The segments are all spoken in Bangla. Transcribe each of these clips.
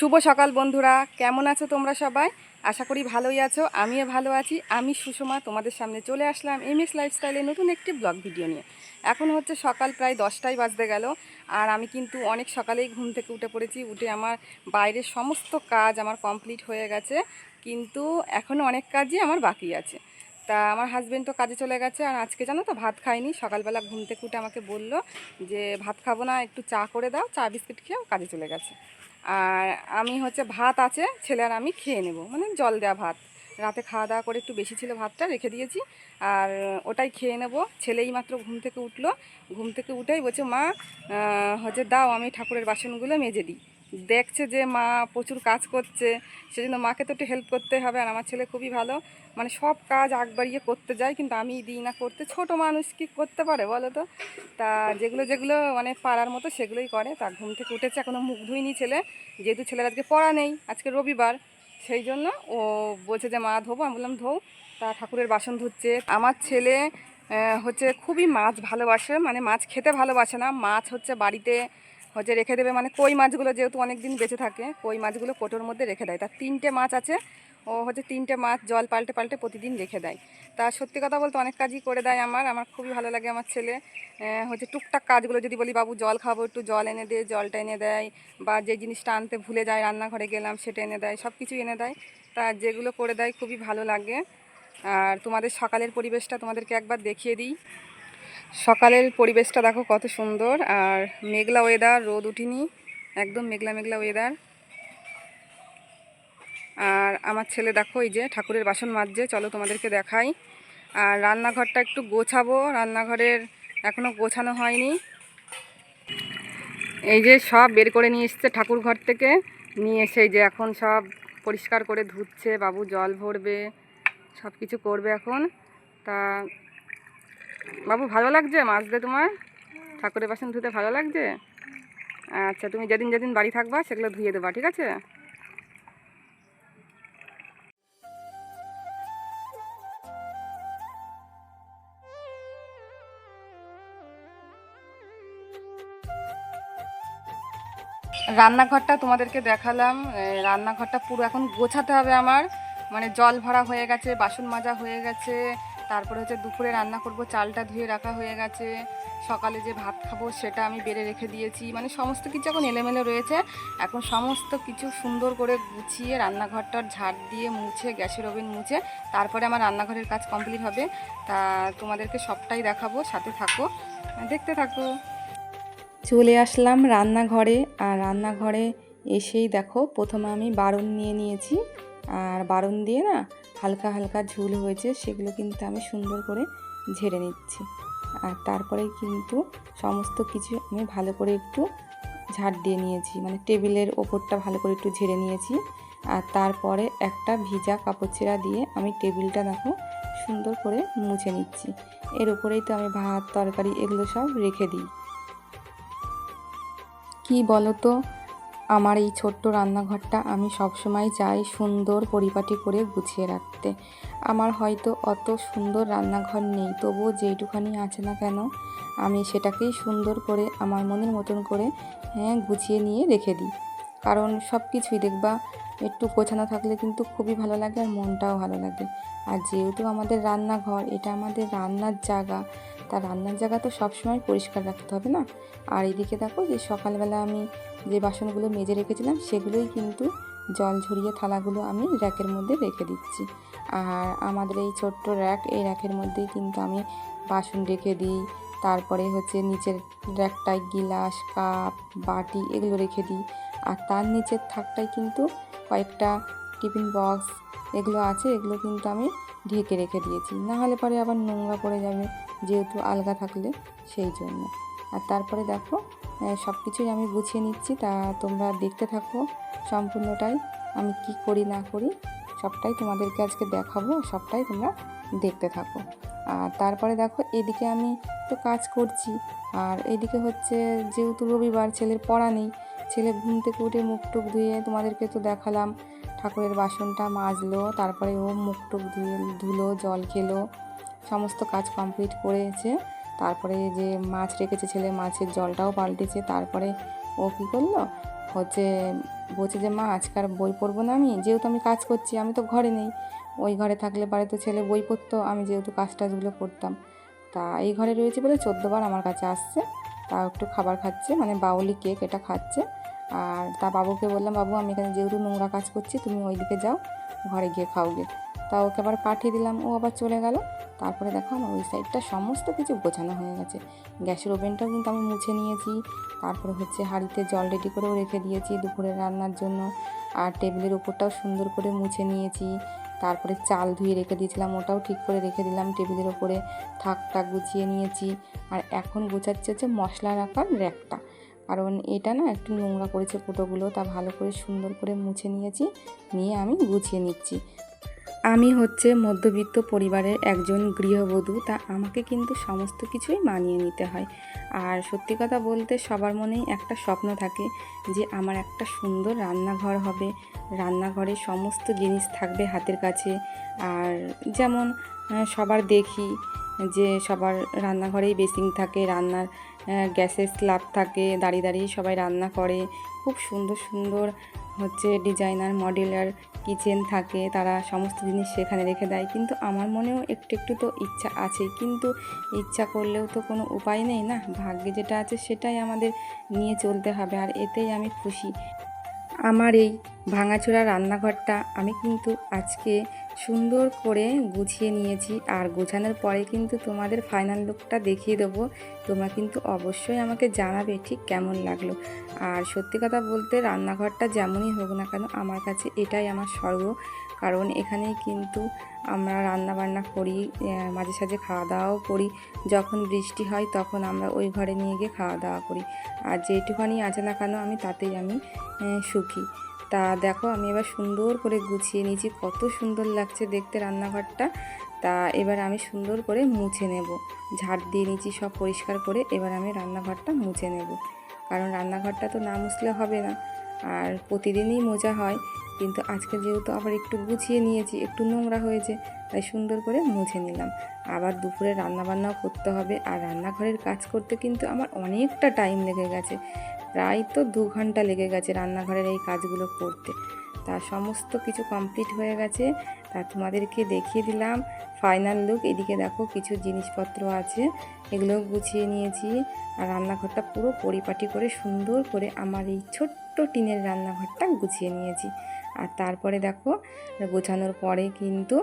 শুভ সকাল বন্ধুরা, কেমন আছো তোমরা সবাই? আশা করি ভালোই আছো, আমিও ভালো আছি। আমি সুষমা, তোমাদের সামনে চলে আসলাম এম এস লাইফস্টাইলে নতুন একটি ব্লগ ভিডিও নিয়ে। এখন হচ্ছে সকাল প্রায় দশটায় বাজতে গেল, আর আমি কিন্তু অনেক সকালেই ঘুম থেকে উঠে পড়েছি, উঠে আমার বাইরের সমস্ত কাজ আমার কমপ্লিট হয়ে গেছে, কিন্তু এখনও অনেক কাজই আমার বাকি আছে। তা আমার হাজব্যান্ড তো কাজে চলে গেছে, আর আজকে জানো তো ভাত খাইনি, সকালবেলা ঘুম থেকে উঠে আমাকে বলল যে, ভাত খাব না, একটু চা করে দাও, চা, বিস্কিট খেয়েও কাজে চলে গেছে। আর আমি হচ্ছে ভাত আছে, ছেলে আর আমি খেয়ে নেব। মানে জল দেওয়া ভাত। রাতে খাওয়া দাওয়া করে একটু বেশি ছিল ভাতটা, রেখে দিয়েছি। আর ওটাই খেয়ে নেব। ছেলেই মাত্র ঘুম থেকে উঠল। ঘুম থেকে উঠেই বলছে, মা হচ্ছে দাও, আমি ঠাকুরের বাসনগুলো মেজে দিই। দেখছে যে মা প্রচুর কাজ করছে, সেজন্য মাকে তো একটু হেল্প করতে হবে আর আমার ছেলে খুবই ভালো। মানে সব কাজ আগ বাড়িয়ে করতে যায়, কিন্তু আমি দিই না করতে। ছোট মানুষ কি করতে পারে বলো তো? তা যেগুলো যেগুলো মানে পাড়ার মতো সেগুলোই করে। তা ঘুম থেকে উঠেছে এখনও মুখ ধুইনি ছেলে। যেহেতু ছেলের আজকে পড়া নেই, আজকে রবিবার, সেই জন্য ও বলছে যে, মা, ধোবো? আমি বললাম, ধোও। তা ঠাকুরের বাসন ধুচ্ছে। আমার ছেলে হচ্ছে খুবই মাছ ভালোবাসে মানে মাছ খেতে ভালোবাসে না। মাছ হচ্ছে বাড়িতে হচ্ছে রেখে দেবে মানে কই মাছগুলো যেহেতু অনেক দিন বেঁচে থাকে, কই মাছগুলো কোটোর মধ্যে রেখে দেয়। তার তিনটে মাছ আছে, ও হচ্ছে তিনটে মাছ জল পাল্টে পাল্টে প্রতিদিন রেখে দেয়। তা সত্যি কথা বলতে অনেক কাজই করে দেয় আমার আমার খুবই ভালো লাগে আমার ছেলে। হচ্ছে টুকটাক কাজগুলো যদি বলি, বাবু, জল খাব একটু, জল এনে দে, জলটা এনে দেয়। বা যে জিনিসটা আনতে ভুলে যায়, রান্নাঘরে গেলাম, সেটা এনে দেয় সব কিছু এনে দেয়। তা যেগুলো করে দেয় খুবই ভালো লাগে। আর তোমাদের সকালের পরিবেশটা তোমাদেরকে একবার দেখিয়ে দিই। সকালের পরিবেশটা দেখো কত সুন্দর, আর মেঘলা ওয়েদার রোদ উঠিনি, একদম মেঘলা মেঘলা ওয়েদার আর আমার ছেলে দেখো এই যে ঠাকুরের বাসন মাজছে, চলো তোমাদেরকে দেখাই। আর রান্নাঘরটা একটু গোছাবো, রান্নাঘরের এখনও গোছানো হয়নি। এই যে সব বের করে নিয়ে এসছে ঠাকুর ঘর থেকে, নিয়ে এসে যে এখন সব পরিষ্কার করে ধুচ্ছে, বাবু জল ভরবে সব কিছু করবে এখন। তা বাবু, ভালো লাগছে? মাছ দিয়ে তোমার? ঠাকুরের বাসন ধুতে ভালো লাগছে? আচ্ছা তুমি যেদিন যেদিন বাড়ি থাকবা, সেগুলো ধুয়ে দেবা, ঠিক আছে? রান্নাঘরটা তোমাদেরকে দেখালাম। রান্নাঘরটা পুরো এখন গোছাতে হবে আমার। মানে জল ভরা হয়ে গেছে, বাসন মাজা হয়ে গেছে। তারপরে হচ্ছে দুপুরে রান্না করব, চালটা ধুয়ে রাখা হয়ে গেছে। সকালে যে ভাত খাব সেটা আমি বেড়ে রেখে দিয়েছি। মানে সমস্ত কিছু এখন এলেমেলে রয়েছে। এখন সমস্ত কিছু সুন্দর করে গুছিয়ে রান্নাঘরটার ঝাড় দিয়ে মুছে, গ্যাসের ওভেন মুছে, তারপরে আমার রান্নাঘরের কাজ কমপ্লিট হবে। তা তোমাদেরকে সবটাই দেখাবো, সাথে থাকো, দেখতে থাকো। চলে আসলাম রান্নাঘরে। আর রান্নাঘরে এসেই দেখো, প্রথমে আমি বারণ নিয়ে নিয়েছি। আর বারণ দিয়ে না হালকা হালকা ঝুল হয়েছে, সেগুলো কিন্তু আমি সুন্দর করে ঝেড়ে নিচ্ছি। আর তারপরে কিন্তু সমস্ত কিছু আমি ভালো করে একটু ঝাড় দিয়ে নিয়েছি। মানে টেবিলের ওপরটা ভালো করে একটু ঝেড়ে নিয়েছি। আর তারপরে একটা ভিজা কাপড় ছেঁড়া দিয়ে আমি টেবিলটা দেখো সুন্দর করে মুছে নিচ্ছি। এর উপরেই তো আমি ভাত, তরকারি এগুলো সব রেখে দিই। কি বলো তো? আমার এই ছোট্ট রান্নাঘরটা আমি সবসময় চাই সুন্দর পরিপাটি করে গুছিয়ে রাখতে। আমার হয়তো অত সুন্দর রান্নাঘর নেই, তবুও যেইটুখানি আছে না কেন, আমি সেটাকেই সুন্দর করে আমার মনের মতন করে হ্যাঁ গুছিয়ে নিয়ে রেখে দিই। কারণ সব কিছুই দেখবা, একটু গোছানো থাকলে কিন্তু খুবই ভালো লাগে আর মনটাও ভালো লাগে। আর যেহেতু আমাদের রান্নাঘর, এটা আমাদের রান্নার জায়গা, তা রান্নার জায়গা তো সবসময় পরিষ্কার রাখতে হবে না? আর এদিকে দেখো যে সকালবেলা আমি যে বাসনগুলো মেজে রেখেছিলাম, সেগুলোই কিন্তু জল ঝরিয়ে থালাগুলো আমি র্যাকের মধ্যে রেখে দিচ্ছি। আর আমাদের এই ছোট্ট র্যাক, এই র্যাকের মধ্যেই কিন্তু আমি বাসন রেখে দিই। তারপরে হচ্ছে নিচের র্যাকটায় গিলাস, কাপ, বাটি এগুলো রেখে দিই। আর তার নিচের থাকটায় কিন্তু কয়েকটা টিফিন বক্স এগুলো আছে, এগুলো কিন্তু আমি ঢেকে রেখে দিয়েছি। না হলে পরে আবার নোংরা পড়ে যাবে, যেহেতু আলগা থাকলে সেই জন্য। আর তারপরে দেখো সব কিছুই আমি গুছিয়ে নিচ্ছি। তা তোমরা দেখতে থাকো সম্পূর্ণটাই। আমি কি করি না করি সবটাই তোমাদেরকে আজকে দেখাবো, সবটাই তোমরা দেখতে থাকো। আর তারপরে দেখো, এদিকে আমি তো কাজ করছি। আর এদিকে হচ্ছে যেহেতু রবিবার, ছেলের পড়া নেই, ছেলে ঘুম থেকে উঠে মুখ টুক ধুয়ে তোমাদেরকে তো দেখালাম, ঠাকুরের বাসনটা মাজলো, তারপরে ও মুখ টুক ধুয়ে, ধুলো, জল খেলো, সমস্ত কাজ কমপ্লিট করেছে। তারপরে যে মাছ রেখেছে ছেলে, মাছের জলটাও পাল্টেছে। তারপরে ও কী করল? হচ্ছে বলছে যে, মা আজকাল বই পড়ব না আমি? যেহেতু আমি কাজ করছি, আমি তো ঘরে নেই। ওই ঘরে থাকলে পারে তো ছেলে বই পড়তো, আমি যেহেতু কাজ টাজগুলো করতাম। তা এই ঘরে রয়েছে বলে চোদ্দোবার আমার কাছে আসছে। তা একটু খাবার খাচ্ছে মানে বাউলি কেক এটা খাচ্ছে। আর তা বাবুকে বললাম, বাবু, আমি এখানে যেহেতু নোংরা কাজ করছি, তুমি ওইদিকে যাও, ঘরে গিয়ে খাও খাওগে। তা ওকে আবার পাঠিয়ে দিলাম, ও আবার চলে গেল। তারপরে দেখো আমার ওই সাইডটা সমস্ত কিছু গোছানো হয়ে গেছে। গ্যাসের ওভেনটাও কিন্তু আমি মুছে নিয়েছি। তারপরে হচ্ছে হাঁড়িতে জল রেডি করেও রেখে দিয়েছি দুপুরে রান্নার জন্য। আর টেবিলের ওপরটাও সুন্দর করে মুছে নিয়েছি। তারপরে চাল ধুয়ে রেখে দিয়েছিলাম, ওটাও ঠিক করে রেখে দিলাম টেবিলের ওপরে। থাকটা গুছিয়ে নিয়েছি। আর এখন গোছাচ্ছে হচ্ছে মশলা রাখার র্যাকটা। কারণ এটা না একটু নোংরা করেছে ফুটোগুলো তা ভালো করে সুন্দর করে মুছে নিয়েছি, নিয়ে আমি গুছিয়ে নিচ্ছি। আমি হচ্ছে মধ্যবিত্ত পরিবারের একজন গৃহবধূ, তা আমাকে কিন্তু সমস্ত কিছুই মানিয়ে নিতে হয়। আর সত্যি কথা বলতে সবার মনেই একটা স্বপ্ন থাকে যে আমার একটা সুন্দর রান্নাঘর হবে। রান্নাঘরে সমস্ত জিনিস থাকবে হাতের কাছে। আর যেমন সবার দেখি যে সবার রান্নাঘরেই বেসিং থাকে, রান্নার গ্যাসের স্ল্যাব থাকে, দাঁড়িয়ে দাঁড়িয়ে সবাই রান্না করে। খুব সুন্দর সুন্দর হচ্ছে ডিজাইনার, মডেলার, কিচেন থাকে, তারা সমস্ত জিনিস সেখানে রেখে দেয়। কিন্তু আমার মনেও একটু একটু তো ইচ্ছা আছে কিন্তু ইচ্ছা করলেও তো কোনো উপায় নেই না? ভাগ্যে যেটা আছে সেটাই আমাদের নিয়ে চলতে হবে, আর এতেই আমি খুশি। আমার এই ভাঙাচোরা রান্নাঘরটা আমি কিন্তু আজকে সুন্দর করে গুছিয়ে নিয়েছি। আর গোছানোর পরে কিন্তু তোমাদের ফাইনাল লুকটা দেখিয়ে দেবো। তোমরা কিন্তু অবশ্যই আমাকে জানাবে ঠিক কেমন লাগল। আর সত্যি কথা বলতে রান্নাঘরটা যেমনই হোক না কেন, আমার কাছে এটাই আমার স্বর্গ। কারণ এখানেই কিন্তু আমরা রান্না বান্না করি মাঝে সাঝে খাওয়া দাওয়াও করি। যখন বৃষ্টি হয় তখন আমরা ওই ঘরে নিয়ে গিয়ে খাওয়া দাওয়া করি। আর যেটুখানি আছে না কেন, আমি তাতেই আমি সুখী। তা দেখো, আমি এবার সুন্দর করে গুছিয়ে নিয়েছি। কত সুন্দর লাগছে দেখতে রান্নাঘরটা। তা এবার আমি সুন্দর করে মুছে নেব। ঝাড় দিয়ে নিয়েছি, সব পরিষ্কার করে এবার আমি রান্নাঘরটা মুছে নেব। কারণ রান্নাঘরটা তো না মুছলে হবে না। আর প্রতিদিনই মজা হয়। কিন্তু আজকে যেহেতু আবার একটু গুছিয়ে নিয়েছি, একটু নোংরা হয়েছে তাই সুন্দর করে মুছে নিলাম। আবার দুপুরে রান্নাবান্নাও করতে হবে আর রান্নাঘরের কাজ করতে কিন্তু আমার অনেকটা টাইম লেগে গেছে। প্রায় তো দু ঘণ্টা লেগে গেছে রান্নাঘরের এই কাজগুলো করতে। তা সমস্ত কিছু কমপ্লিট হয়ে গেছে। তা তোমাদেরকে দেখিয়ে দিলাম। ফাইনাল লুক এদিকে দেখো কিছু জিনিসপত্র আছে। এগুলো গুছিয়ে নিয়েছি। আর রান্নাঘরটা পুরো পরিপাটি করে সুন্দর করে আমার এই ছোট্ট টিনের রান্নাঘরটা গুছিয়ে নিয়েছি। আর তারপরে দেখো, গোছানোর পরে কিন্তু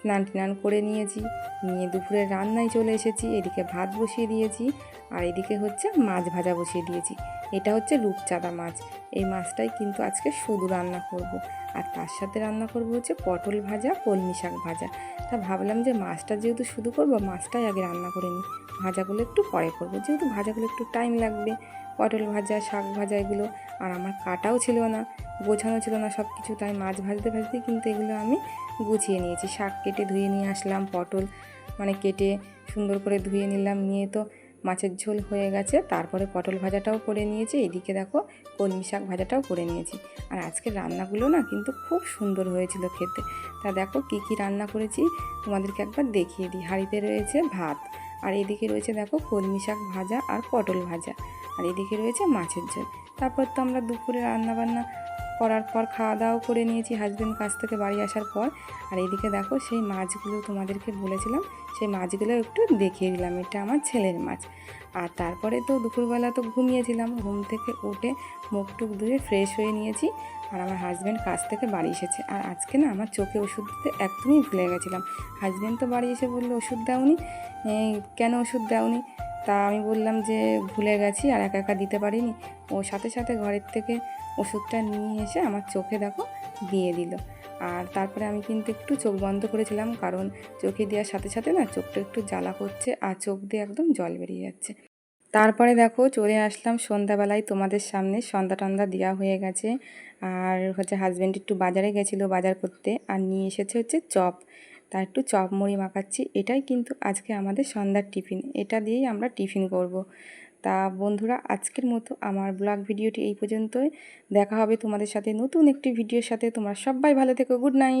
স্নান টান করে নিয়েছি। নিয়ে দুপুরে রান্নায় চলে এসেছি। এদিকে ভাত বসিয়ে দিয়েছি। আর এদিকে হচ্ছে মাছ ভাজা বসিয়ে দিয়েছি। এটা হচ্ছে রূপচাঁদা মাছ। এই মাছটাই কিন্তু আজকে শুধু রান্না করব। আর তার সাথে রান্না করব হচ্ছে পটল ভাজা, কলমি শাক ভাজা। তা ভাবলাম যে মাছটা যেহেতু শুধু করব, মাছটাই আগে রান্না করে নিই। ভাজাগুলো একটু পরে করব, যেহেতু ভাজাগুলো একটু টাইম লাগবে। পটল ভাজা, শাক ভাজা এগুলো আর আমার কাটাও ছিল না, গোছানো ছিল না সব কিছু তাই মাছ ভাজতে ভাজতে কিন্তু এগুলো আমি গুছিয়ে নিয়েছি। শাক কেটে ধুয়ে নিয়ে আসলাম, পটল মানে কেটে সুন্দর করে ধুয়ে নিলাম, নিয়ে তো মাছের ঝোল হয়ে গেছে। তারপরে পটল ভাজাটাও করে নিয়েছি। এদিকে দেখো কলমি শাক ভাজাটাও করে নিয়েছি। আর আজকের রান্নাগুলো না কিন্তু খুব সুন্দর হয়েছিল খেতে। তা দেখো কী কী রান্না করেছি? তোমাদেরকে একবার দেখিয়ে দিই। হাঁড়িতে রয়েছে ভাত, আর এদিকে রয়েছে দেখো কলমি শাক ভাজা আর পটল ভাজা, আর এদিকে রয়েছে মাছের ঝোল। তারপর তো আমরা দুপুরে রান্না বান্না করার পর খাওয়া দাওয়াও করে নিয়েছি হাজব্যান্ড কাছ থেকে বাড়ি আসার পর। আর এদিকে দেখো, সেই মাছগুলো তোমাদেরকে বলেছিলাম, সেই মাছগুলো একটু দেখিয়ে দিলাম, এটা আমার ছেলের মাছ। আর তারপরে তো দুপুরবেলা তো ঘুমিয়েছিলাম, ঘুম থেকে উঠে মুখ টুক ধুয়ে ফ্রেশ হয়ে নিয়েছি, আর আমার হাজব্যান্ড কাছ থেকে বাড়ি এসেছে। আর আজকে না আমার চোখে ওষুধ দিতে একদমই ভুলে গেছিলাম। হাজব্যান্ড তো বাড়ি এসে বলল, ওষুধ দাওনি? কেন ওষুধ দাওনি? তা আমি বললাম যে ভুলে গেছি আর একা একা দিতে পারিনি। ও সাথে সাথে ঘরের থেকে ওষুধটা নিয়ে এসে আমার চোখে দেখো দিয়ে দিল। আর তারপরে আমি কিন্তু একটু চোখ বন্ধ করেছিলাম কারণ চোখে দেওয়ার সাথে সাথে না চোখটা একটু জ্বালা করছে আর চোখ দিয়ে একদম জল বেরিয়ে যাচ্ছে। তারপরে দেখো চলে আসলাম সন্ধ্যাবেলায় তোমাদের সামনে সন্ধ্যা টন্ধা দেওয়া হয়ে গেছে। আর হচ্ছে হাজব্যান্ড একটু বাজারে গেছিল বাজার করতে আর নিয়ে এসেছে হচ্ছে চপ। তা একটু চপ মুড়ি মাখাচ্ছি। এটাই কিন্তু আজকে আমাদের সন্ধ্যার টিফিন। এটা দিয়েই আমরা টিফিন করব। তা বন্ধুরা, আজকের মতো আমার ব্লগ ভিডিওটি এই পর্যন্তই। দেখা হবে তোমাদের সাথে নতুন একটি ভিডিওর সাথে। তোমরা সবাই ভালো থেকো। Good night.